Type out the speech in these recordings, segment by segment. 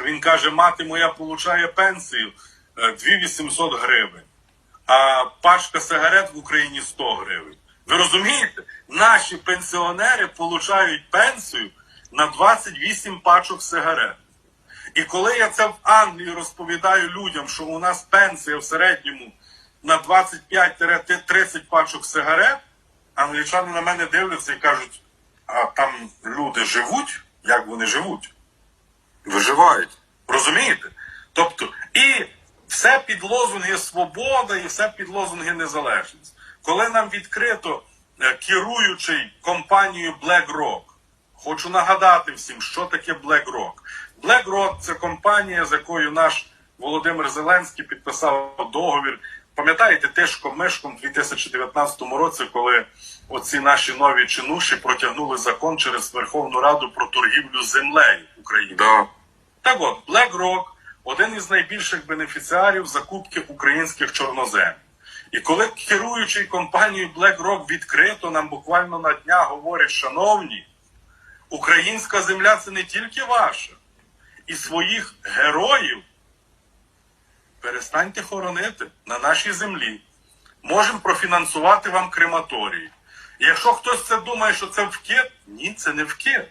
Він каже, мати моя получає пенсію е, 2800 гривень, а пачка сигарет в Україні 100 гривень. Ви розумієте? Наші пенсіонери получають пенсію на 28 пачок сигарет. І коли я це в Англії розповідаю людям, що у нас пенсія в середньому на 25-30 пачок сигарет, англічани на мене дивляться і кажуть: а там люди живуть? Як вони живуть? Виживають. Розумієте? Тобто, і все під лозунги свобода, і все під лозунги незалежність. Коли нам відкрито е, керуючий компанією BlackRock, хочу нагадати всім, що таке BlackRock. BlackRock – це компанія, з якою наш Володимир Зеленський підписав договір. Пам'ятаєте, тишком мешком у 2019 році, коли оці наші нові чинуші протягнули закон через Верховну Раду про торгівлю землею України. Да. Так от, BlackRock – один із найбільших бенефіціарів закупки українських чорнозем. І коли керуючий компанією BlackRock відкрито нам буквально на днях говорять, шановні, українська земля це не тільки ваша, і своїх героїв перестаньте хоронити на нашій землі. Можемо профінансувати вам крематорії. І якщо хтось це думає, що це вкид, ні, це не вкид.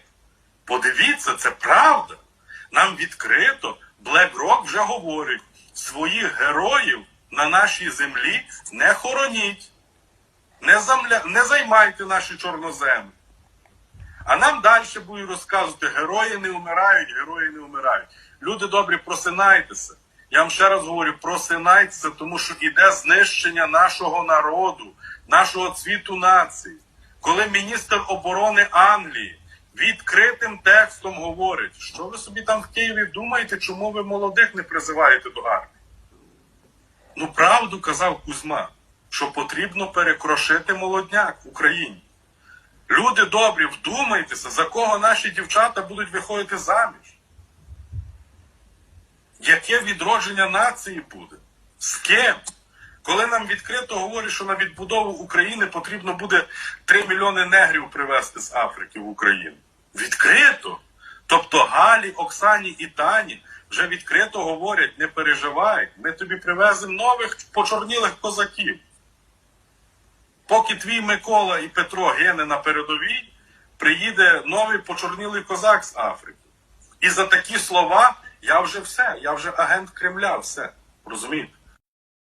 Подивіться, це правда. Нам відкрито BlackRock вже говорить, своїх героїв на нашій землі не хороніть, не, замля... не займайте наші чорноземи. А нам далі будуть розказувати, герої не вмирають, герої не вмирають. Люди добрі, просинайтеся. Я вам ще раз говорю, просинайтеся, тому що іде знищення нашого народу, нашого цвіту нації. Коли міністр оборони Англії відкритим текстом говорить, що ви собі там в Києві думаєте, чому ви молодих не призиваєте до армії? Ну, правду казав Кузьма, що потрібно перекрошити молодняк в Україні. Люди добрі, вдумайтеся, за кого наші дівчата будуть виходити заміж. Яке відродження нації буде? З ким? Коли нам відкрито говорять, що на відбудову України потрібно буде 3 мільйони негрів привезти з Африки в Україну. Відкрито. Тобто Галі, Оксані і Тані вже відкрито говорять, не переживай, ми тобі привеземо нових почорнілих козаків. Поки твій Микола і Петро гине на передовій, приїде новий почорнілий козак з Африки. І за такі слова я вже все, я вже агент Кремля, все. Розумієте?